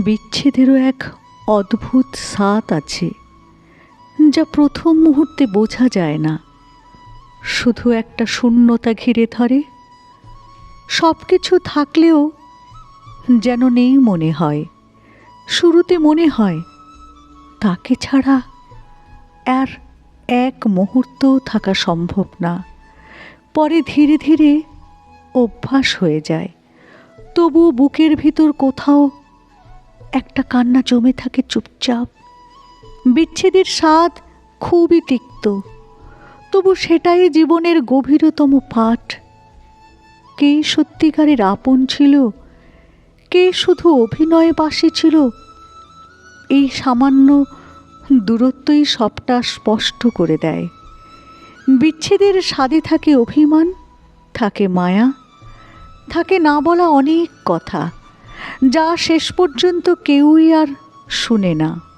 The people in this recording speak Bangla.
বিচ্ছেদেরও এক অদ্ভুত স্বাদ আছে, যা প্রথম মুহূর্তে বোঝা যায় না। শুধু একটা শূন্যতা ঘিরে ধরে সব কিছু থাকলেও যেন নেই মনে হয়। শুরুতে মনে হয়, তাকে ছাড়া আর এক মুহূর্তও থাকা সম্ভব না। পরে ধীরে ধীরে অভ্যাস হয়ে যায়। তবু বুকের ভিতর কোথাও একটা কান্না জমে থাকে চুপচাপ। বিচ্ছেদের স্বাদ খুবই তিক্ত। তবু সেটাই জীবনের গভীরতম পাঠ। কে সত্যিকারের আপন ছিল? কে শুধু অভিনয়ে বাসী ছিল? এই সামান্য দূরত্বই সবটা স্পষ্ট করে দেয়। বিচ্ছেদের স্বাদে থাকে অভিমান, থাকে মায়া, থাকে না বলা অনেক কথা। যা শেষ পর্যন্ত কেউই আর শুনে না।